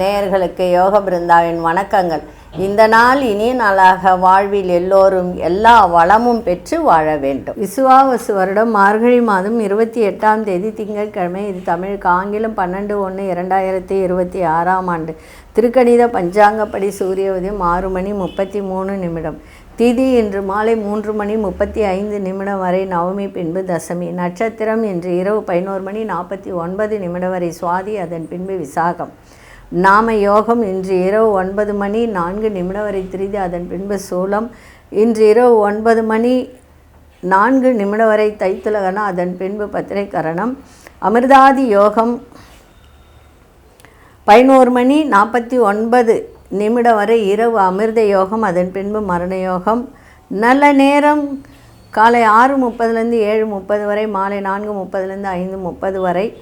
நேயர்களுக்கு யோக பிருந்தாவின் வணக்கங்கள். இந்த நாள் இனிய நாளாக வாழ்வில் எல்லோரும் எல்லா வளமும் பெற்று வாழ வேண்டும். விசுவாவசு வருடம் மார்கழி மாதம் இருபத்தி எட்டாம் தேதி திங்கட்கிழமை இது தமிழுக்கு ஆங்கிலம் பன்னெண்டு ஒன்று இரண்டாயிரத்தி இருபத்தி ஆறாம் ஆண்டு. திருக்கணித பஞ்சாங்கப்படி சூரிய உதயம் ஆறு மணி முப்பத்தி மூணு நிமிடம். திதி இன்று மாலை மூன்று மணி முப்பத்தி ஐந்து நிமிடம் வரை நவமி பின்பு தசமி. நட்சத்திரம் இன்று இரவு பதினோரு மணி நாற்பத்தி ஒன்பது நிமிடம் வரை சுவாதி அதன் பின்பு விசாகம். நாம யோகம் இன்று இரவு ஒன்பது மணி நான்கு நிமிடம் வரை திரிதி அதன் பின்பு சூலம். இன்று இரவு ஒன்பது மணி நான்கு நிமிடம் வரை தைத்துலகனம் அதன் பின்பு பத்திரைக்கரணம். அமிர்தாதி யோகம். பதினோரு மணி நாற்பத்தி ஒன்பது நிமிடம் வரை இரவு அமிர்த யோகம் அதன் பின்பு மரண யோகம். நல்ல நேரம். காலை ஆறு முப்பதுலேருந்து ஏழு முப்பது வரை மாலை நான்கு முப்பதுலேருந்து ஐந்து முப்பது வரை.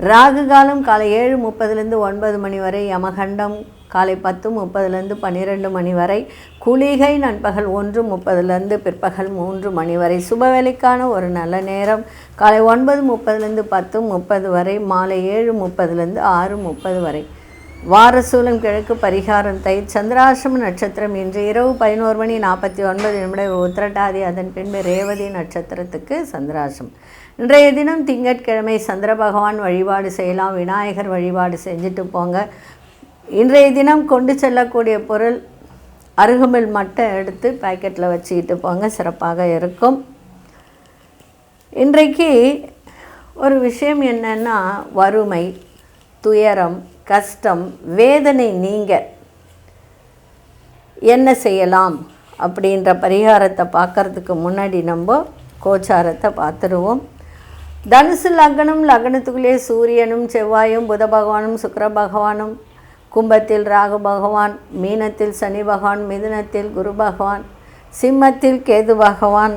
ராகு காலம் காலை ஏழு முப்பதுலேருந்து ஒன்பது மணி வரை யமகண்டம் காலை பத்து முப்பதுலேருந்து பன்னிரெண்டு மணி வரை. குளிகை நண்பகல் ஒன்று முப்பதுலேருந்து பிற்பகல் மூன்று மணி வரை. சுபவேளைக்கான ஒரு நல்ல நேரம். காலை ஒன்பது முப்பதுலேருந்து பத்து முப்பது வரை மாலை ஏழு முப்பதுலேருந்து ஆறு முப்பது வரை. வாரசூலம் கிழக்கு பரிகாரம் தை சந்திராசிரம நட்சத்திரம் இன்று இரவு பதினோரு மணி நாற்பத்தி ஒன்பது நிமிடம் உத்திரட்டாதி அதன் பின்பு ரேவதி நட்சத்திரத்துக்கு சந்திராசிரமம். இன்றைய தினம் திங்கட்கிழமை சந்திர பகவான் வழிபாடு செய்யலாம் விநாயகர் வழிபாடு செஞ்சுட்டு போங்க. இன்றைய தினம் கொண்டு செல்லக்கூடிய பொருள் அருகம்பில் மட்டும் எடுத்து பேக்கெட்டில் வச்சுக்கிட்டு போங்க சிறப்பாக இருக்கும். இன்றைக்கு ஒரு விஷயம் என்னென்னா வறுமை துயரம் கஷ்டம் வேதனை நீங்க. என்ன செய்யலாம் அப்படின்ற பரிகாரத்தை பார்க்கறதுக்கு முன்னாடி நம்ம கோச்சாரத்தை பார்த்துருவோம். தனுசு லக்னம் லக்னத்துக்குள்ளே சூரியனும் செவ்வாயும் புத பகவானும் சுக்கர பகவானும் கும்பத்தில் ராகு பகவான் மீனத்தில் சனி பகவான் மிதுனத்தில் குரு பகவான் சிம்மத்தில் கேது பகவான்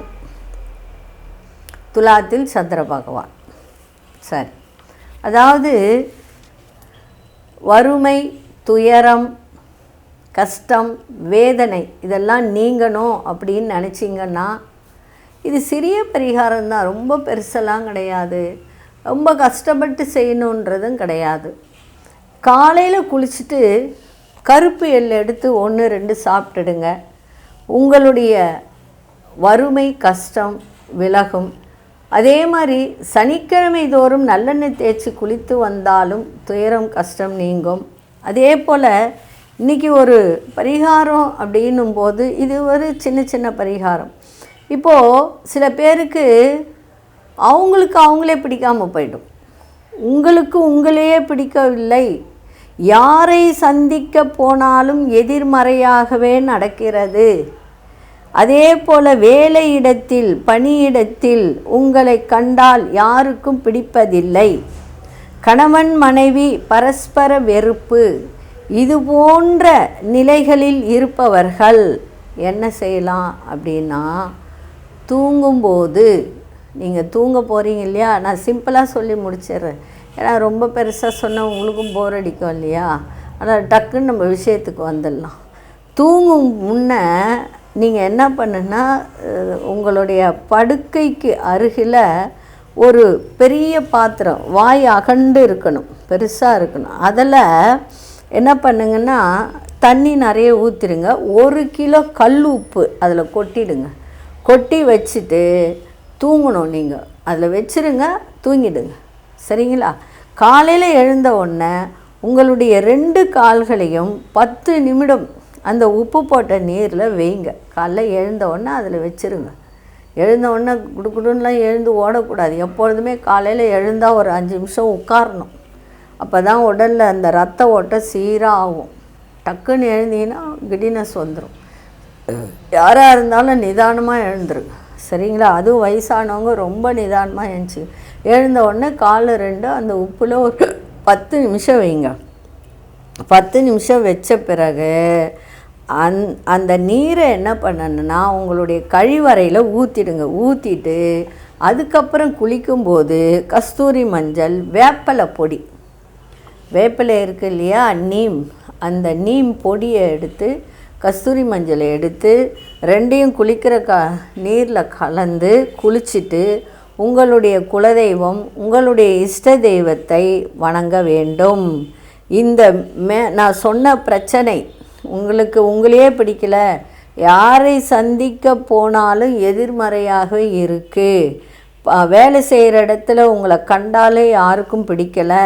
துலாத்தில் சந்திர பகவான். சரி. அதாவது வறுமை துயரம் கஷ்டம் வேதனை இதெல்லாம் நீங்கணும் அப்படின்னு நினச்சிங்கன்னா இது சிறிய பரிகாரம் தான். ரொம்ப பெருசெல்லாம் கிடையாது. ரொம்ப கஷ்டப்பட்டு செய்யணுன்றதும் கிடையாது. காலையில் குளிச்சுட்டு கருப்பு எள் எடுத்து ஒன்று ரெண்டு சாப்பிட்டுடுங்க. உங்களுடைய வறுமை கஷ்டம் விலகும். அதே மாதிரி சனிக்கிழமை தோறும் நல்லெண்ணெய் தேய்ச்சி குளித்து வந்தாலும் துயரம் கஷ்டம் நீங்கும். அதே போல் இன்றைக்கி ஒரு பரிகாரம் அப்படின்னும் போது இது ஒரு சின்ன சின்ன பரிகாரம். இப்போது சில பேருக்கு அவங்களுக்கு அவங்களே பிடிக்காமல் போயிடும். உங்களுக்கு உங்களையே பிடிக்கவில்லை. யாரை சந்திக்க போனாலும் எதிர்மறையாகவே நடக்கிறது. அதே போல வேலையிடத்தில் பணியிடத்தில் உங்களை கண்டால் யாருக்கும் பிடிப்பதில்லை. கணவன் மனைவி பரஸ்பர வெறுப்பு இது போன்ற நிலைகளில் இருப்பவர்கள் என்ன செய்யலாம் அப்படின்னா தூங்கும்போது நீங்கள் தூங்க போகிறீங்க இல்லையா? நான் சிம்பிளாக சொல்லி முடிச்சிடுறேன். ஏன்னா ரொம்ப பெருசாக சொன்னால் உங்களுக்கும் போர் அடிக்கும் இல்லையா? ஆனால் டக்குன்னு நம்ம விஷயத்துக்கு வந்துடலாம். தூங்கும் முன்னே நீங்கள் என்ன பண்ணுன்னா உங்களுடைய படுக்கைக்கு அருகில் ஒரு பெரிய பாத்திரம் வாய் அகண்டு இருக்கணும் பெருசாக இருக்கணும். அதில் என்ன பண்ணுங்கன்னா தண்ணி நிறைய ஊற்றிடுங்க ஒரு கிலோ கல் உப்பு அதில் கொட்டிடுங்க. கொட்டி வச்சுட்டு தூங்கணும் நீங்கள் அதில் வச்சுருங்க தூங்கிடுங்க. சரிங்களா? காலையில் எழுந்த உடனே உங்களுடைய ரெண்டு கால்களையும் பத்து நிமிடம் அந்த உப்பு போட்ட நீரில் வைங்க. காலைல எழுந்தவுடனே அதில் வச்சிருங்க. எழுந்தவுடனே உடனே எழுந்து ஓடக்கூடாது. எப்பொழுதுமே காலையில் எழுந்தால் ஒரு அஞ்சு நிமிஷம் உட்காரணும். அப்போ தான் உடலில் அந்த ரத்த ஓட்டம் சீராக ஆகும் டக்குன்னு எழுந்தீங்கன்னா கிடினஸ் வந்துடும் யாராக இருந்தாலும் நிதானமாக எழுந்துருங்க சரிங்களா? அதுவும் வயசானவங்க ரொம்ப நிதானமாக எழுந்துச்சு. எழுந்த உடனே காலை ரெண்டு அந்த உப்பில் ஒரு பத்து நிமிஷம் வைங்க. பத்து நிமிஷம் வச்ச பிறகு அந் அந்த நீரை என்ன பண்ணணுன்னா உங்களுடைய கழிவறையில் ஊற்றிடுங்க ஊற்றிட்டு அதுக்கப்புறம் குளிக்கும்போது கஸ்தூரி மஞ்சள் வேப்பலை பொடி. வேப்பிலை இருக்கு இல்லையா? நீம். அந்த நீம் பொடியை எடுத்து கஸ்தூரி மஞ்சளை எடுத்து ரெண்டையும் குளிக்கிற க நீரில் கலந்து குளிச்சுட்டு உங்களுடைய குலதெய்வம் உங்களுடைய இஷ்ட தெய்வத்தை வணங்க வேண்டும். இந்த மே நான் சொன்ன பிரச்சனை உங்களுக்கு உங்களையே பிடிக்கல. யாரை சந்திக்க போனாலும் எதிர்மறையாக இருக்குது வேலை செய்கிற இடத்துல உங்களை கண்டாலே யாருக்கும் பிடிக்கலை.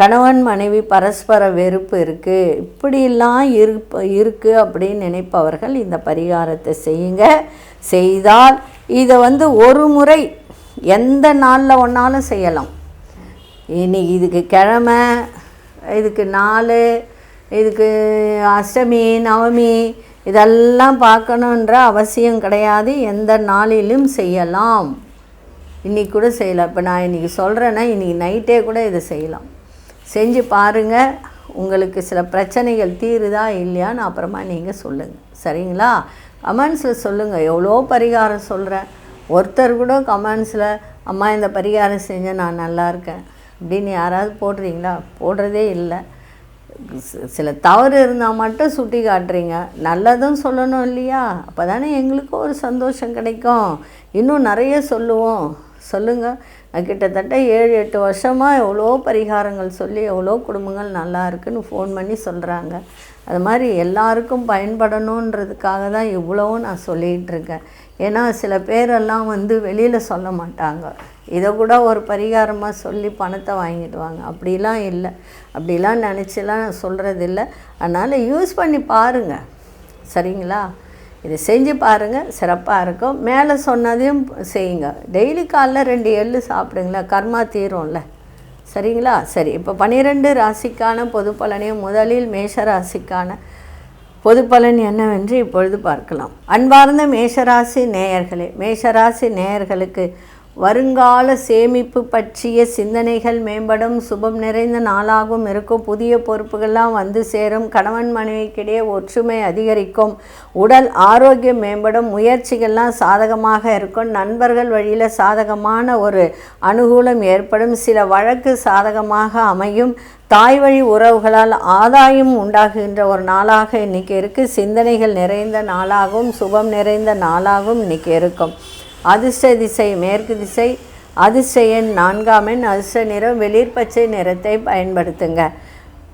கணவன் மனைவி பரஸ்பர வெறுப்பு இருக்குது இப்படிலாம் இருப்ப இருக்குது அப்படின்னு நினைப்பவர்கள் இந்த பரிகாரத்தை செய்யுங்க. செய்தால் இதை வந்து ஒரு முறை எந்த நாளில் ஒன்றாலும் செய்யலாம். இனி இதுக்கு கிழமை இதுக்கு நாள் இதுக்கு அஷ்டமி நவமி இதெல்லாம் பார்க்கணுன்ற அவசியம் கிடையாது. எந்த நாளிலும் செய்யலாம். இன்றைக்கி கூட செய்யலாம் இப்போ நான் இன்றைக்கி சொல்கிறேன்னா இன்றைக்கி நைட்டே கூட இதை செய்யலாம். செஞ்சு பாருங்கள் உங்களுக்கு சில பிரச்சனைகள் தீருதா இல்லையான்னு அப்புறமா நீங்கள் சொல்லுங்கள் சரிங்களா? கமெண்ட்ஸில் சொல்லுங்கள் எவ்வளோ பரிகாரம் சொல்கிறேன் ஒருத்தர் கூட கமெண்ட்ஸில் அம்மா இந்த பரிகாரம் செஞ்சேன் நான் நல்லா இருக்கேன். அப்படின்னு யாராவது போடுறீங்களா? போடுறதே இல்லை. சில தவறு இருந்தால் மட்டும் சுட்டி காட்டுறீங்க. நல்லதும் சொல்லணும் இல்லையா? அப்போ தானே எங்களுக்கும் ஒரு சந்தோஷம் கிடைக்கும். இன்னும் நிறைய சொல்லுவோம். சொல்லுங்கள் கிட்டத்தட்ட ஏழு எட்டு வருஷமாக எவ்வளோ பரிகாரங்கள் சொல்லி எவ்வளோ குடும்பங்கள் நல்லா இருக்குன்னு ஃபோன் பண்ணி சொல்கிறாங்க அது மாதிரி எல்லாருக்கும் பயன்படணுன்றதுக்காக தான் இவ்வளவும் நான் சொல்லிகிட்ருக்கேன் ஏன்னா சில பேரெல்லாம் வந்து வெளியில் சொல்ல மாட்டாங்க. இதை கூட ஒரு பரிகாரமாக சொல்லி பணத்தை வாங்கிடுவாங்க. அப்படிலாம் இல்லை. அப்படிலாம் நினச்சிலாம் நான் சொல்கிறது இல்லை அதனால் யூஸ் பண்ணி பாருங்கள் சரிங்களா? இதை செஞ்சு பாருங்கள் சிறப்பாக இருக்கும். மேலே சொன்னதையும் செய்யுங்க. டெய்லி காலைல ரெண்டு எள்ளு சாப்பிடுங்களா? கர்மா தீரும்ல. சரிங்களா? சரி இப்போ பன்னிரெண்டு ராசிக்கான பொது பலனையும் முதலில் மேஷ ராசிக்கான பொது பலன் என்னவென்று இப்பொழுது பார்க்கலாம். அன்பார்ந்த மேஷராசி நேயர்களே மேஷராசி நேயர்களுக்கு வருங்கால சேமிப்பு பற்றிய சிந்தனைகள் மேம்படும் சுபம் நிறைந்த நாளாகவும் இருக்கும் புதிய பொறுப்புகள்லாம் வந்து சேரும் கணவன் மனைவிக்கிடையே ஒற்றுமை அதிகரிக்கும் உடல் ஆரோக்கியம் மேம்படும் முயற்சிகள்லாம் சாதகமாக இருக்கும் நண்பர்கள் வழியில் சாதகமான ஒரு அனுகூலம் ஏற்படும் சில வழக்கு சாதகமாக அமையும் தாய் வழி உறவுகளால் ஆதாயம் உண்டாகுகின்ற ஒரு நாளாக இன்னைக்கு இருக்குது சிந்தனைகள் நிறைந்த நாளாகவும் சுபம் நிறைந்த நாளாகவும் இன்னைக்கு இருக்கும். அதிர்ஷ்ட திசை மேற்கு திசை அதிர்ஷ்ட எண் நான்காம் எண் அதிர்ஷ்ட நிறம் வெளிர் பச்சை நிறத்தை பயன்படுத்துங்க.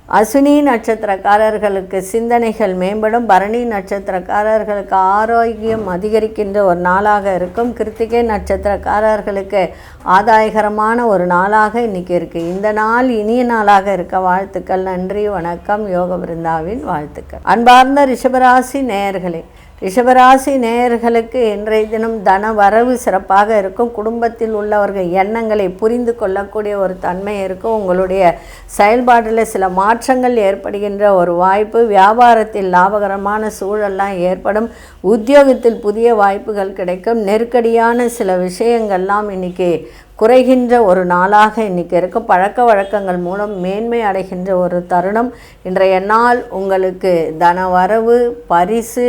அசுனி நட்சத்திரக்காரர்களுக்கு சிந்தனைகள் மேம்படும். பரணி நட்சத்திரக்காரர்களுக்கு ஆரோக்கியம் அதிகரிக்கின்ற ஒரு நாளாக இருக்கும். கிருத்திகை நட்சத்திரக்காரர்களுக்கு ஆதாயகரமான ஒரு நாளாக இன்னைக்கு இருக்குது இந்த நாள் இனிய நாளாக இருக்க வாழ்த்துக்கள். நன்றி வணக்கம். யோக பிருந்தாவின் வாழ்த்துக்கள். அன்பார்ந்த ரிஷபராசி நேயர்களே ரிஷபராசி நேயர்களுக்கு இன்றைய தினம் தன வரவு சிறப்பாக இருக்கும். குடும்பத்தில் உள்ளவர்கள் எண்ணங்களை புரிந்து கொள்ளக்கூடிய ஒரு தன்மை இருக்கும். உங்களுடைய செயல்பாட்டில் சில மாற்றங்கள் ஏற்படுகின்ற ஒரு வாய்ப்பு வியாபாரத்தில் லாபகரமான சூழல்லாம் ஏற்படும். உத்தியோகத்தில் புதிய வாய்ப்புகள் கிடைக்கும். நெருக்கடியான சில விஷயங்கள்லாம் இன்னைக்கு குறைகின்ற ஒரு நாளாக இன்றைக்கி இருக்கும். பழக்க வழக்கங்கள் மூலம் மேன்மை அடைகின்ற ஒரு தருணம். இன்றைய நாள் உங்களுக்கு தன வரவு பரிசு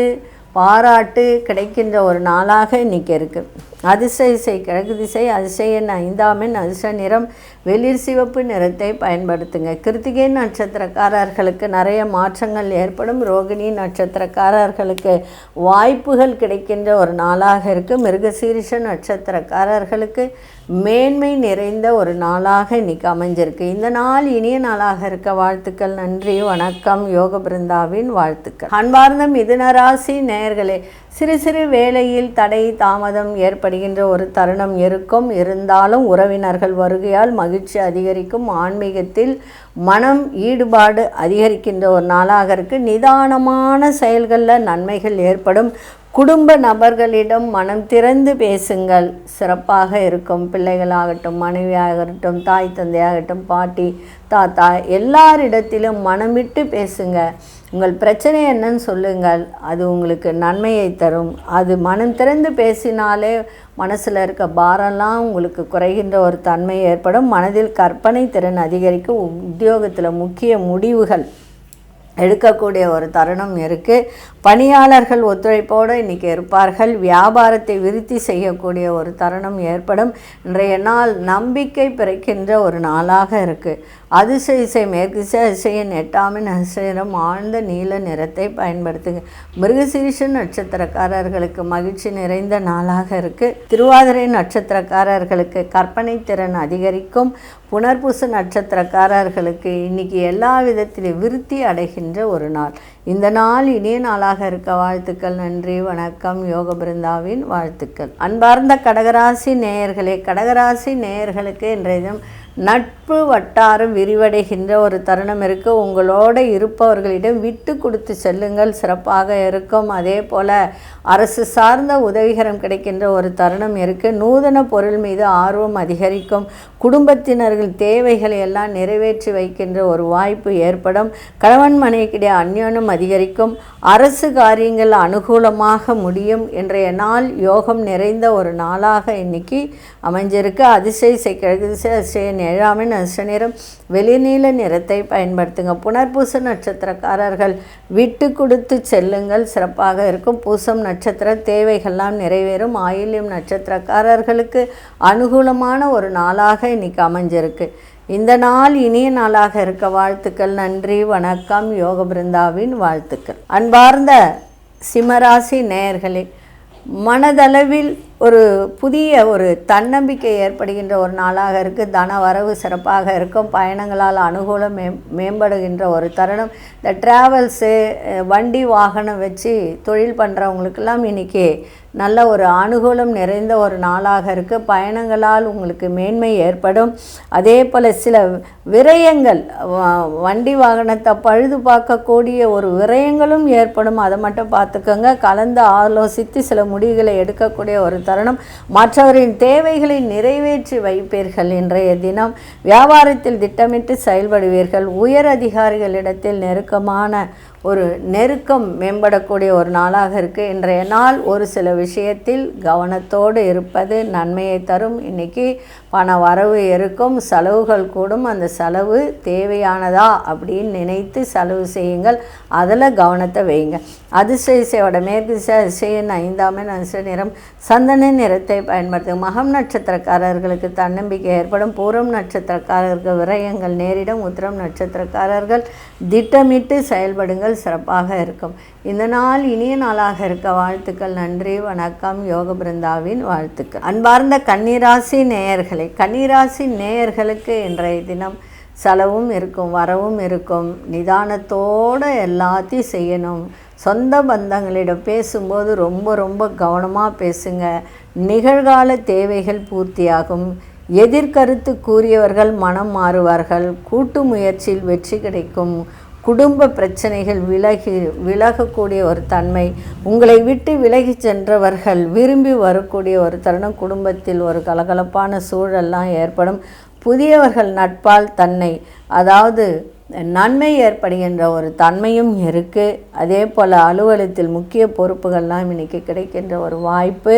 பாராட்டு கிடைக்கின்ற ஒரு நாளாக இன்றைக்கி இருக்குது அதிர்ஷ்ட இசை கிழக்கு திசை அதிசயன் ஐந்தாமின் ஐந்தாம் நிறம் வெளிர் சிவப்பு நிறத்தை பயன்படுத்துங்க. கிருத்திகை நட்சத்திரக்காரர்களுக்கு நிறைய மாற்றங்கள் ஏற்படும். ரோகிணி நட்சத்திரக்காரர்களுக்கு வாய்ப்புகள் கிடைக்கின்ற ஒரு நாளாக இருக்குது மிருகசீரிஷ நட்சத்திரக்காரர்களுக்கு மேன்மை நிறைந்த ஒரு நாளாக இன்னைக்கு அமைஞ்சிருக்கு. இந்த நாள் இனிய நாளாக இருக்க வாழ்த்துக்கள் நன்றி வணக்கம் யோக பிருந்தாவின் வாழ்த்துக்கள். அன்பார்ந்த மிதுனராசி நேயர்களே சிறு சிறு வேலையில் தடை தாமதம் ஏற்படுகின்ற ஒரு தருணம் இருக்கும். இருந்தாலும் உறவினர்கள் வருகையால் மகிழ்ச்சி அதிகரிக்கும். ஆன்மீகத்தில் மனம் ஈடுபாடு அதிகரிக்கின்ற ஒரு நாளாக இருக்கு. நிதானமான செயல்களில் நன்மைகள் ஏற்படும். குடும்ப நபர்களிடம் மனம் திறந்து பேசுங்கள். சிறப்பாக இருக்கும். பிள்ளைகளாகட்டும் மனைவியாகட்டும் தாய் தந்தையாகட்டும் பாட்டி தாத்தா எல்லாரிடத்திலும் மனமிட்டு பேசுங்க. உங்கள் பிரச்சனை என்னன்னு சொல்லுங்கள். அது உங்களுக்கு நன்மையை தரும். அது மனம் திறந்து பேசினாலே மனசில் இருக்க பாரம்லாம் உங்களுக்கு குறைகின்ற ஒரு தன்மை ஏற்படும். மனதில் கற்பனை திறன் அதிகரிக்கும். உத்தியோகத்தில் முக்கிய முடிவுகள். எடுக்கக்கூடிய ஒரு தருணம் இருக்குது பணியாளர்கள் ஒத்துழைப்போடு இன்றைக்கி இருப்பார்கள். வியாபாரத்தை விருத்தி செய்யக்கூடிய ஒரு தருணம் ஏற்படும். இன்றைய நாள் நம்பிக்கை பிறக்கின்ற ஒரு நாளாக இருக்குது அதிசயிசை மேற்கிசை இசையின் எட்டாமின் அதிசயம் ஆழ்ந்த நீல நிறத்தை பயன்படுத்துங்க மிருகசீரிஷ நட்சத்திரக்காரர்களுக்கு மகிழ்ச்சி நிறைந்த நாளாக இருக்குது திருவாதிரை நட்சத்திரக்காரர்களுக்கு கற்பனை திறன் அதிகரிக்கும். புனர்பூச நட்சத்திரக்காரர்களுக்கு இன்னைக்கு எல்லா விதத்திலும் விருத்தி அடைகின்ற ஒரு நாள். இந்த நாள் இனிய நாளாக இருக்க வாழ்த்துக்கள் நன்றி வணக்கம். யோக பிருந்தாவின் வாழ்த்துக்கள். அன்பார்ந்த கடகராசி நேயர்களே கடகராசி நேயர்களுக்கு இன்றைய தினம் நட்பு வட்டாரம் விரிவடைகின்ற ஒரு தருணம் இருக்குது உங்களோட இருப்பவர்களிடம் விட்டு கொடுத்து செல்லுங்கள். சிறப்பாக இருக்கும். அதே போல் அரசு சார்ந்த உதவிகரம் கிடைக்கின்ற ஒரு தருணம் இருக்குது நூதன பொருள் மீது ஆர்வம் அதிகரிக்கும். குடும்பத்தினர்கள் தேவைகளை எல்லாம் நிறைவேற்றி வைக்கின்ற ஒரு வாய்ப்பு ஏற்படும். கணவன் மனைவிக்கிடையே அந்யோன்யம் அதிகரிக்கும். அரசு காரியங்கள் அனுகூலமாக முடியும் இன்றைய நாள் யோகம் நிறைந்த ஒரு நாளாக இன்னைக்கு அமைஞ்சிருக்கு. அதிசய கிழக்கு திசை அதிசய ஏழாமின் அதிர்ஷ்ட நிறம் வெளிநீல நிறத்தை பயன்படுத்துங்க. புனர்பூச நட்சத்திரக்காரர்கள் விட்டு கொடுத்து செல்லுங்கள். சிறப்பாக இருக்கும். பூசம் நட்சத்திர தேவைகள்லாம் நிறைவேறும். ஆயில்யம் நட்சத்திரக்காரர்களுக்கு அனுகூலமான ஒரு நாளாக இன்னைக்கு அமைஞ்சிருக்கு. இந்த நாள் இனிய நாளாக இருக்க வாழ்த்துக்கள் நன்றி வணக்கம் யோக பிருந்தாவின் வாழ்த்துக்கள். அன்பார்ந்த சிம்மராசி நேயர்களே மனதளவில் ஒரு புதிய ஒரு தன்னம்பிக்கை ஏற்படுகின்ற ஒரு நாளாக இருக்குது தன வரவு சிறப்பாக இருக்கும். பயணங்களால் அனுகூலம் மே மேம்படுகின்ற ஒரு தருணம். இந்த ட்ராவல்ஸு வண்டி வாகனம் வச்சு தொழில் பண்ணுறவங்களுக்கெல்லாம் இன்றைக்கி நல்ல ஒரு அனுகூலம் நிறைந்த ஒரு நாளாக இருக்குது பயணங்களால் உங்களுக்கு மேன்மை ஏற்படும். அதே போல் சில விரயங்கள் வண்டி வாகனத்தை பழுது பார்க்கக்கூடிய ஒரு விரயங்களும் ஏற்படும். அதை மட்டும் பார்த்துக்கோங்க. கலந்து ஆலோசித்து சில முடிவுகளை எடுக்கக்கூடிய ஒரு தருணம். மற்றவரின் தேவைகளை நிறைவேற்றி வைப்பீர்கள். இன்றைய தினம் வியாபாரத்தில் திட்டமிட்டு செயல்படுவீர்கள். உயர் அதிகாரிகளிடத்தில் நெருக்கமான ஒரு நெருக்கம் மேம்படக்கூடிய ஒரு நாளாக இருக்குது இன்றைய நாள் ஒரு சில விஷயத்தில் கவனத்தோடு இருப்பது நன்மையை தரும். இன்றைக்கி பண வரவு இருக்கும். செலவுகள் கூடும். அந்த செலவு தேவையானதா அப்படின்னு நினைத்து செலவு செய்யுங்கள். அதில் கவனத்தை வைங்க அதிசயசையோட மேற்கு திசையின் ஐந்தாம் எண் அதிசய நிறம். சந்தன நிறத்தை பயன்படுத்தும் மகம் நட்சத்திரக்காரர்களுக்கு தன்னம்பிக்கை ஏற்படும். பூரம் நட்சத்திரக்காரர்கள் விரயங்கள் நேரிடும். உத்திரம் நட்சத்திரக்காரர்கள் திட்டமிட்டு செயல்படுங்கள். சிறப்பாக இருக்கும். இந்த நாள் இனிய நாளாக இருக்க வாழ்த்துக்கள். நன்றி வணக்கம். யோக பிருந்தாவின் வாழ்த்துக்கள். அன்பார்ந்த கன்னிராசி நேயர்களே கன்னிராசி நேயர்களுக்கு இன்றைய தினம் செலவும் இருக்கும் வரவும் இருக்கும். நிதானத்தோடு எல்லாத்தையும் செய்யணும். சொந்த பந்தங்களிடம் பேசும்போது ரொம்ப ரொம்ப கவனமாக பேசுங்க. நிகழ்கால தேவைகள் பூர்த்தியாகும். எதிர்கருத்து கூறியவர்கள் மனம் மாறுவார்கள். கூட்டு முயற்சியில் வெற்றி கிடைக்கும். குடும்ப பிரச்சனைகள் விலகி விலகக்கூடிய ஒரு தன்மை உங்களை விட்டு விலகி சென்றவர்கள் விரும்பி வரக்கூடிய ஒரு தருணம் குடும்பத்தில் ஒரு கலகலப்பான சூழல்லாம் ஏற்படும். புதியவர்கள் நட்பால் தன்னை அதாவது நன்மை ஏற்படுகின்ற ஒரு தன்மையும் இருக்குது அதே போல் அலுவலகத்தில் முக்கிய பொறுப்புகள்லாம் இன்னைக்கு கிடைக்கின்ற ஒரு வாய்ப்பு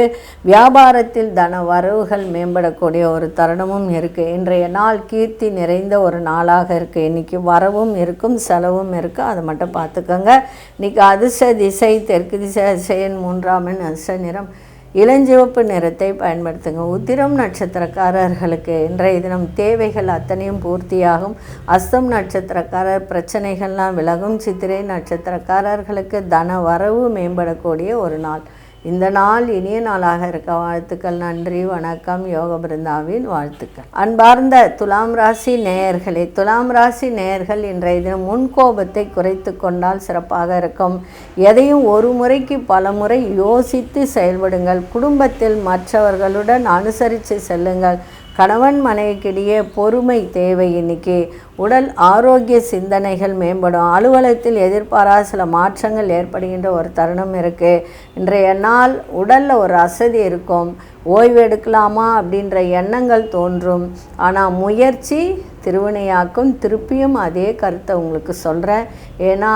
வியாபாரத்தில் தன வரவுகள் மேம்படக்கூடிய ஒரு தருணமும் இருக்குது இன்றைய நாள் கீர்த்தி நிறைந்த ஒரு நாளாக இருக்குது இன்றைக்கி வரவும் இருக்கும் செலவும் இருக்குது அதை மட்டும் பார்த்துக்கோங்க. இன்றைக்கி அதிர்ஷ்ட திசை தெற்கு திசை திசையின் மூன்றாம் எண் அதிர்ஷ்ட நிறம். இளஞ்சிவப்பு நிறத்தை பயன்படுத்துங்க. உத்திரம் நட்சத்திரக்காரர்களுக்கு இன்றைய தினம் தேவைகள் அத்தனையும் பூர்த்தியாகும். அஸ்தம் நட்சத்திரக்காரர் பிரச்சனைகள்லாம் விலகும். சித்திரை நட்சத்திரக்காரர்களுக்கு தன வரவு மேம்படக்கூடிய ஒரு நாள். இந்த நாள் இனிய நாளாக இருக்க வாழ்த்துக்கள் நன்றி வணக்கம் யோக பிருந்தாவின் வாழ்த்துக்கள். அன்பார்ந்த துலாம் ராசி நேயர்களே துலாம் ராசி நேயர்கள் இன்றைய தினம் முன்கோபத்தை குறைத்து கொண்டால் சிறப்பாக இருக்கும். எதையும் ஒரு முறைக்கு பல முறை யோசித்து செயல்படுங்கள். குடும்பத்தில் மற்றவர்களுடன் அனுசரித்து செல்லுங்கள். கணவன் மனைவிக்கிடையே பொறுமை தேவை இன்னைக்கு உடல் ஆரோக்கிய சிந்தனைகள் மேம்படும். அலுவலகத்தில் எதிர்பாராத சில மாற்றங்கள் ஏற்படுகின்ற ஒரு தருணம் இருக்குது இன்றைய நாள் உடலில் ஒரு அசதி இருக்கும். ஓய்வு எடுக்கலாமா அப்படின்ற எண்ணங்கள் தோன்றும். ஆனால் முயற்சி திருவினையாக்கும் திருப்பியும் அதே கருத்தை உங்களுக்கு சொல்கிறேன் ஏன்னா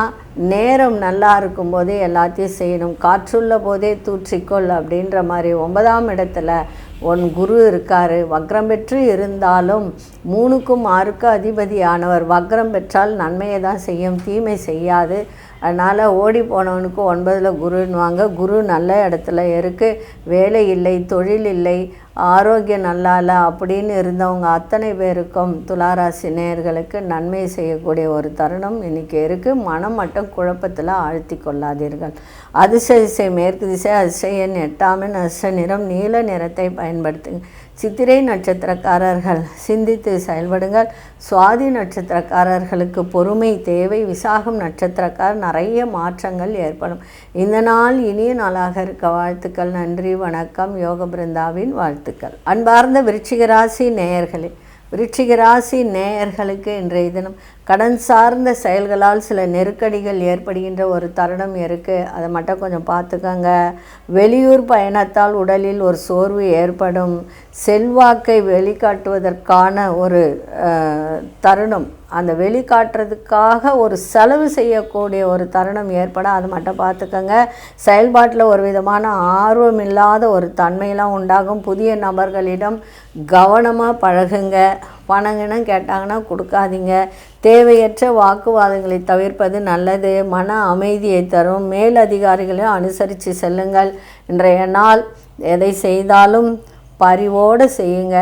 நேரம் நல்லா இருக்கும்போதே எல்லாத்தையும் செய்யணும். காற்றுள்ள போதே தூற்றிக்கொள் அப்படின்ற மாதிரி ஒன்பதாம் இடத்துல உன் குரு இருக்கார். வக்ரம் பெற்று இருந்தாலும் மூணுக்கும் ஆறுக்கும் அதிபதியானவர். வக்ரம் பெற்றால் நன்மையை தான் செய்யும் தீமை செய்யாது. அதனால் ஓடி போனவனுக்கு ஒன்பதில் குருன்னுவாங்க. குரு நல்ல இடத்துல இருக்குது வேலை இல்லை தொழில் இல்லை ஆரோக்கியம் நல்லா இல்லை அப்படின்னு இருந்தவங்க அத்தனை பேருக்கும் துளாராசி நேயர்களுக்கு நன்மை செய்யக்கூடிய ஒரு தருணம் இன்றைக்கி இருக்குது மனம் மட்டும் குழப்பத்தில் ஆழ்த்தி கொள்ளாதீர்கள். அதிர்ஷ்ட மேற்கு திசை அதிசயன் எட்டாமின் அதிர்ஷ்ட நிறம் நீல நிறத்தை பயன்படுத்துங்க. சித்திரை நட்சத்திரக்காரர்கள் சிந்தித்து செயல்படுங்கள். சுவாதி நட்சத்திரக்காரர்களுக்கு பொறுமை தேவை விசாகம் நட்சத்திரக்கார் நிறைய மாற்றங்கள் ஏற்படும். இந்த நாள் இனிய நாளாக இருக்க வாழ்த்துக்கள். நன்றி வணக்கம். யோக பிருந்தாவின் வாழ்த்துக்கள். அன்பார்ந்த விருச்சிகராசி நேயர்களே விருச்சிக ராசி நேயர்களுக்கு இன்றைய தினம் கடன் சார்ந்த செயல்களால் சில நெருக்கடிகள் ஏற்படுகின்ற ஒரு தருணம் இருக்குது அதை மட்டும் கொஞ்சம் பார்த்துக்கோங்க. வெளியூர் பயணத்தால் உடலில் ஒரு சோர்வு ஏற்படும். செல்வாக்கை வெளிக்காட்டுவதற்கான ஒரு தருணம். அந்த வெளிக்காட்டுறதுக்காக ஒரு செலவு செய்யக்கூடிய ஒரு தருணம் ஏற்பட அது மட்டும் பார்த்துக்கோங்க. செயல்பாட்டில் ஒரு விதமான ஆர்வம் இல்லாத ஒரு தன்மையெல்லாம் உண்டாகும். புதிய நபர்களிடம் கவனமாக பழகுங்க. பணங்கன்னு கேட்டாங்கன்னா கொடுக்காதீங்க. தேவையற்ற வாக்குவாதங்களை தவிர்ப்பது நல்லது. மன அமைதியை தரும். மேலதிகாரிகளை அனுசரித்து செல்லுங்கள். இன்றைய நாள் எதை செய்தாலும் பரிவோடு செய்யுங்க.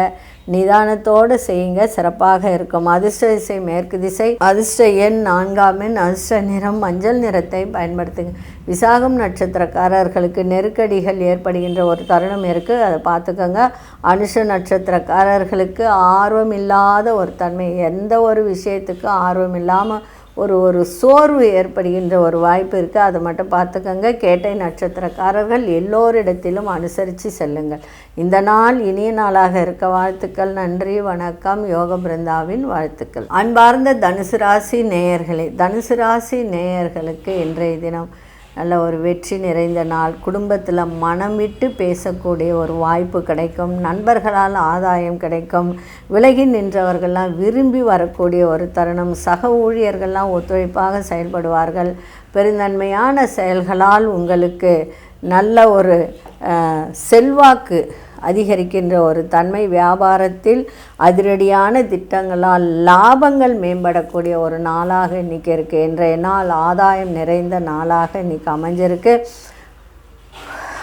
நிதானத்தோடு செய்யுங்க. சிறப்பாக இருக்கும். அதிர்ஷ்ட திசை மேற்கு திசை அதிர்ஷ்ட எண் நான்காம் எண் அதிர்ஷ்ட நிறம் மஞ்சள் நிறத்தை பயன்படுத்துங்க. விசாகம் நட்சத்திரக்காரர்களுக்கு நெருக்கடிகள் ஏற்படுகின்ற ஒரு தருணம் இருக்குது அதை பார்த்துக்கோங்க. அனுஷ நட்சத்திரக்காரர்களுக்கு ஆர்வம் இல்லாத ஒரு தன்மை. எந்த ஒரு விஷயத்துக்கும் ஆர்வம் இல்லாமல் ஒரு ஒரு சோர்வு ஏற்படுகின்ற ஒரு வாய்ப்பு இருக்குது அதை மட்டும் பார்த்துக்கோங்க. கேட்டை நட்சத்திரக்காரர்கள் எல்லோரிடத்திலும் அனுசரித்து செல்லுங்கள். இந்த நாள் இனிய நாளாக இருக்க வாழ்த்துக்கள். நன்றி வணக்கம். யோக பிருந்தாவின் வாழ்த்துக்கள். அன்பார்ந்த தனுசு ராசி நேயர்களே தனுசு ராசி நேயர்களுக்கு இன்றைய தினம் நல்ல ஒரு வெற்றி நிறைந்த நாள். குடும்பத்தில் மனம் விட்டு பேசக்கூடிய ஒரு வாய்ப்பு கிடைக்கும். நண்பர்களால் ஆதாயம் கிடைக்கும். விலகி நின்றவர்கள்லாம் விரும்பி வரக்கூடிய ஒரு தருணம். சக ஊழியர்கள்லாம் ஒத்துழைப்பாக செயல்படுவார்கள். பெருந்தன்மையான செயல்களால் உங்களுக்கு நல்ல ஒரு செல்வாக்கு அதிகரிக்கின்ற ஒரு தன்மை வியாபாரத்தில் அதிரடியான திட்டங்களால் லாபங்கள் மேம்படக்கூடிய ஒரு நாளாக இன்றைக்கி இருக்குது இன்றைய நாள் ஆதாயம் நிறைந்த நாளாக இன்றைக்கி அமைஞ்சிருக்கு.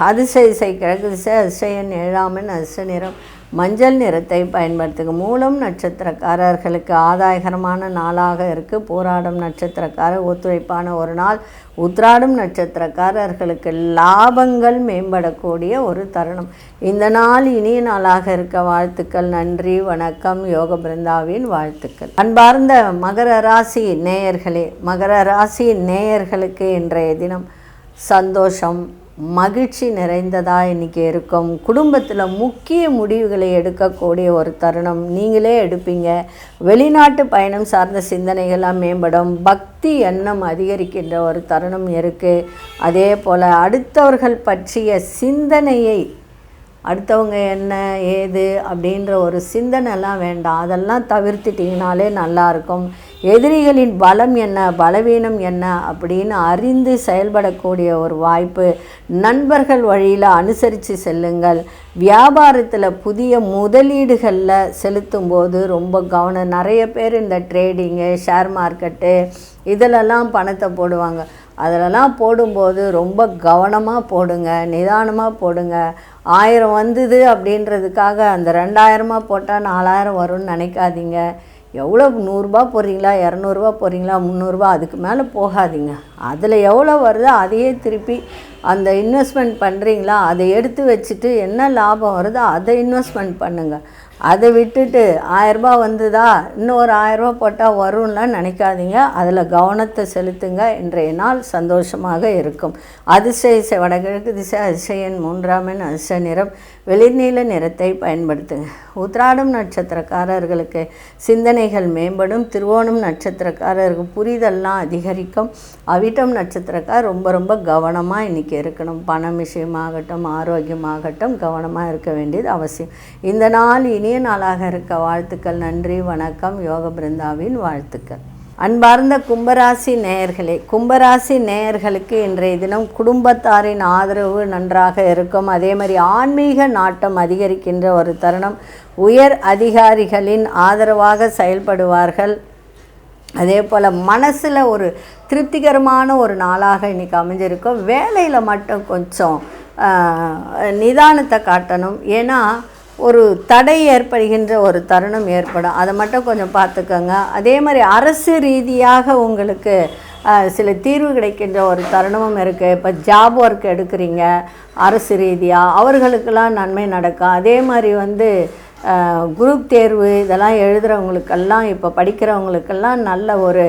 அதிசய இசை கிழக்கு திசை அதிசயன் ஏழாமன் அதிர்ஷ்ட நிறம் மஞ்சள் நிறத்தை பயன்படுத்துங்க மூலம் நட்சத்திரக்காரர்களுக்கு ஆதாயகரமான நாளாக இருக்குது போராடும் நட்சத்திரக்காரர் ஒத்துழைப்பான ஒரு நாள். உத்ராடும் நட்சத்திரக்காரர்களுக்கு லாபங்கள் மேம்படக்கூடிய ஒரு தருணம். இந்த நாள் இனிய நாளாக இருக்க வாழ்த்துக்கள். நன்றி வணக்கம். யோக பிருந்தாவின் வாழ்த்துக்கள். அன்பார்ந்த மகர ராசி நேயர்களே மகர ராசி நேயர்களுக்கு இன்றைய தினம் சந்தோஷம் மகிழ்ச்சி நிறைந்ததாக இன்னைக்கு இருக்கும். குடும்பத்தில் முக்கிய முடிவுகளை எடுக்கக்கூடிய ஒரு தருணம் நீங்களே எடுப்பீங்க. வெளிநாட்டு பயணம் சார்ந்த சிந்தனைகள்லாம் மேம்படும். பக்தி எண்ணம் அதிகரிக்கின்ற ஒரு தருணம் இருக்குது அதே போல் அடுத்தவர்கள் பற்றிய சிந்தனையை அடுத்தவங்க என்ன ஏது அப்படின்ற ஒரு சிந்தனைலாம் வேண்டாம். அதெல்லாம் தவிர்த்துட்டிங்கனாலே நல்லாயிருக்கும் எதிரிகளின் பலம் என்ன பலவீனம் என்ன அப்படின்னு அறிந்து செயல்படக்கூடிய ஒரு வாய்ப்பு நண்பர்கள் வழியில் அனுசரித்து செல்லுங்கள். வியாபாரத்தில் புதிய முதலீடுகளில் செலுத்தும் போது ரொம்ப கவனம். நிறைய பேர் இந்த ட்ரேடிங்கு ஷேர் மார்க்கெட்டு இதிலெல்லாம் பணத்தை போடுவாங்க. அதிலலாம் போடும்போது ரொம்ப கவனமாக போடுங்க நிதானமாக போடுங்க. ஆயிரம் வந்தது அப்படின்றதுக்காக அந்த ரெண்டாயிரமாக போட்டால் நாலாயிரம் வரும்னு நினைக்காதீங்க. எவ்வளோ நூறுரூபா போடுறீங்களா? இரநூறுபா போடுறீங்களா? முந்நூறுரூவா அதுக்கு மேலே போகாதீங்க. அதில் எவ்வளோ வருதோ அதையே திருப்பி அந்த இன்வெஸ்ட்மெண்ட் பண்ணுறீங்களா? அதை எடுத்து வச்சுட்டு என்ன லாபம் வருதோ அதை இன்வெஸ்ட்மெண்ட் பண்ணுங்கள் அதை விட்டுட்டு ஆயரூபா வந்ததா? இன்னும் ஒரு ஆயரூபா போட்டால் வரும்லாம் நினைக்காதீங்க. அதில் கவனத்தை செலுத்துங்க. இன்றைய நாள் சந்தோஷமாக இருக்கும். அதிசய வடகிழக்கு திசை அதிசயன் மூன்றாம் அதிசய நிறம். வெளிர்நீல நிறத்தை பயன்படுத்துங்க. உத்ராடம் நட்சத்திரக்காரர்களுக்கு சிந்தனைகள் மேம்படும். திருவோணம் நட்சத்திரக்காரருக்கு புரிதல்லாம் அதிகரிக்கும். அவிட்டம் நட்சத்திரக்கார் ரொம்ப ரொம்ப கவனமாக இன்றைக்கி இருக்கணும். பணம் விஷயமாகட்டும் ஆரோக்கியமாகட்டும் கவனமாக இருக்க வேண்டியது அவசியம். இந்த நாள் இனிய நாளாக இருக்க. வாழ்த்துக்கள் நன்றி வணக்கம். யோக பிருந்தாவின் வாழ்த்துக்கள். அன்பார்ந்த கும்பராசி நேயர்களே கும்பராசி நேயர்களுக்கு இன்றைய தினம் குடும்பத்தாரின் ஆதரவு நன்றாக இருக்கும். அதே மாதிரி ஆன்மீக நாட்டம் அதிகரிக்கின்ற ஒரு தருணம். உயர் அதிகாரிகளின் ஆதரவாக செயல்படுவார்கள். அதே போல் மனசில் ஒரு திருப்திகரமான ஒரு நாளாக இன்றைக்கி அமைஞ்சிருக்கும். வேலையில் மட்டும் கொஞ்சம் நிதானத்தை காட்டணும். ஏன்னா ஒரு தடை ஏற்படுகின்ற ஒரு தருணம் ஏற்படும். அதை மட்டும் கொஞ்சம் பார்த்துக்கோங்க. அதே மாதிரி அரசு ரீதியாக உங்களுக்கு சில தீர்வு கிடைக்கின்ற ஒரு தருணமும் இருக்குது இப்போ ஜாப் ஒர்க் எடுக்கிறீங்க அரசு ரீதியாக அவர்களுக்கெல்லாம் நன்மை நடக்கும். அதே மாதிரி வந்து குரூப் தேர்வு இதெல்லாம் எழுதுகிறவங்களுக்கெல்லாம் இப்போ படிக்கிறவங்களுக்கெல்லாம் நல்ல ஒரு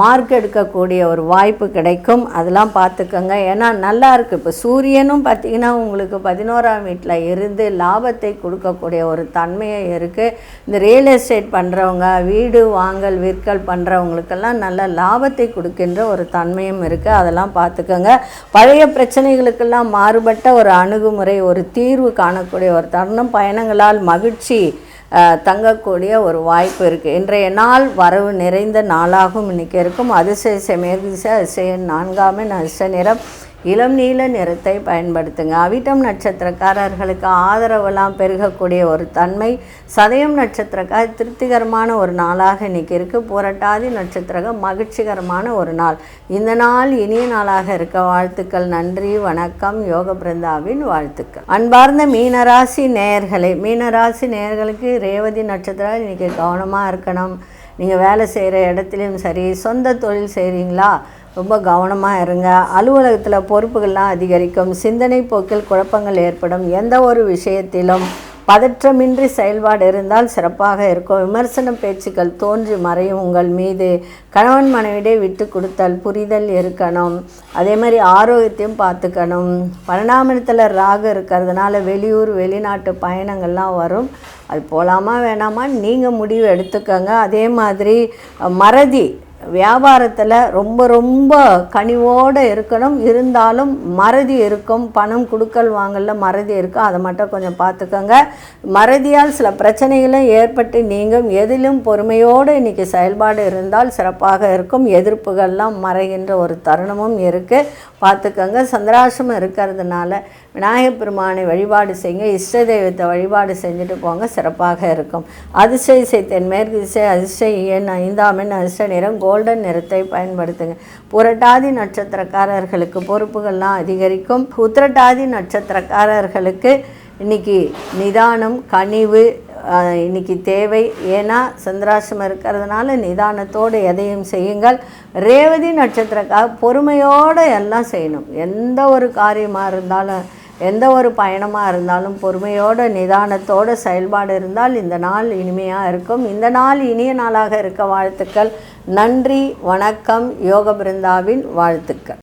மார்க் எடுக்கக்கூடிய ஒரு வாய்ப்பு கிடைக்கும். அதெல்லாம் பார்த்துக்கோங்க. ஏன்னா நல்லா இருக்குது இப்போ சூரியனும் பார்த்திங்கன்னா உங்களுக்கு பதினோராம் வீட்டில் இருந்து லாபத்தை கொடுக்கக்கூடிய ஒரு தன்மையை இருக்குது இந்த ரியல் எஸ்டேட் பண்ணுறவங்க வீடு வாங்கல் விற்கல் பண்ணுறவங்களுக்கெல்லாம் நல்ல லாபத்தை கொடுக்கின்ற ஒரு தன்மையும் இருக்குது அதெல்லாம் பார்த்துக்கோங்க. பழைய பிரச்சனைகளுக்கெல்லாம் மாறுபட்ட ஒரு அணுகுமுறை ஒரு தீர்வு காணக்கூடிய ஒரு தருணம். பயணங்களால் மகிழ்ச்சி தங்கக்கூடிய ஒரு வாய்ப்பு இருக்குது இன்றைய நாள் வரவு நிறைந்த நாளாகவும் இன்றைக்கி இருக்கும். அதிசய செமேதிச அதிசய நான்காமே அதிர்ஷ்ட நிறம். இளம் நீல நிறத்தை பயன்படுத்துங்க. அவிட்டம் நட்சத்திரக்காரர்களுக்கு ஆதரவெல்லாம் பெருகக்கூடிய ஒரு தன்மை சதயம் நட்சத்திரக்கார் திருப்திகரமான ஒரு நாளாக இன்னைக்கு இருக்குது புரட்டாதி நட்சத்திரகம் மகிழ்ச்சிகரமான ஒரு நாள். இந்த நாள் இனிய நாளாக இருக்க வாழ்த்துக்கள் நன்றி வணக்கம் யோக பிருந்தாவின் வாழ்த்துக்கள். அன்பார்ந்த மீனராசி நேயர்களை மீனராசி நேயர்களுக்கு ரேவதி நட்சத்திரம் இன்னைக்கு கவனமாக இருக்கணும். நீங்கள் வேலை செய்கிற இடத்துலையும் சரி சொந்த தொழில் செய்கிறீங்களா ரொம்ப கவனமாக இருங்க. அலுவலகத்தில் பொறுப்புகள்லாம் அதிகரிக்கும். சிந்தனை போக்கில் குழப்பங்கள் ஏற்படும். எந்த ஒரு விஷயத்திலும் பதற்றமின்றி செயல்பாடு இருந்தால் சிறப்பாக இருக்கும். விமர்சன பேச்சுக்கள் தோன்றி மறையும். உங்கள் மீது கணவன் மனைவிடையே விட்டு கொடுத்தல் புரிதல் இருக்கணும். அதே மாதிரி ஆரோக்கியத்தையும் பார்த்துக்கணும். பரிணாமத்தில் ராகு இருக்கிறதுனால வெளியூர் வெளிநாட்டு பயணங்கள்லாம் வரும். அது போகலாமா வேணாமா? நீங்கள் முடிவு எடுத்துக்கோங்க. அதே மாதிரி மறதி வியாபாரத்தில் ரொம்ப ரொம்ப கனிவோடு இருக்கணும். இருந்தாலும் மறதி இருக்கும். பணம் கொடுக்கல் வாங்கல மறதி இருக்கும் அதை மட்டும் கொஞ்சம் பார்த்துக்கோங்க. மறதியால் சில பிரச்சனைகளும் ஏற்பட்டு நீங்கும். எதிலும் பொறுமையோடு இன்றைக்கி செயல்பாடு இருந்தால் சிறப்பாக இருக்கும். எதிர்ப்புகள்லாம் மறைகின்ற ஒரு தருணமும் இருக்குது பார்த்துக்கோங்க. சந்திராசிரமம் இருக்கிறதுனால விநாயகப் பெருமானை வழிபாடு செய்யுங்க. இஷ்ட தெய்வத்தை வழிபாடு செஞ்சுட்டு போங்க. சிறப்பாக இருக்கும். அதிர்ஷ்ட இசை தென்மேற்கு திசை அதிர்ஷ்ட எண் ஐந்தாம் எண் அதிர்ஷ்ட நிறம் கோல்டன் நிறத்தை பயன்படுத்துங்க. புரட்டாதி நட்சத்திரக்காரர்களுக்கு பொறுப்புகள்லாம் அதிகரிக்கும். உத்திரட்டாதி நட்சத்திரக்காரர்களுக்கு இன்னைக்கு நிதானம் கனிவு இன்னைக்கு தேவை. ஏன்னா சந்திராசம் இருக்கிறதுனால நிதானத்தோடு எதையும் செய்யுங்கள். ரேவதி நட்சத்திரக்காக பொறுமையோடு எல்லாம் செய்யணும். எந்த ஒரு காரியமாக இருந்தாலும் எந்த ஒரு பயணமாக இருந்தாலும் பொறுமையோடு நிதானத்தோடு செயல்பாடு இருந்தால் இந்த நாள் இனிமையாக இருக்கும். இந்த நாள் இனிய நாளாக இருக்க வாழ்த்துக்கள். நன்றி வணக்கம் யோக பிருந்தாவின் வாழ்த்துக்கள்.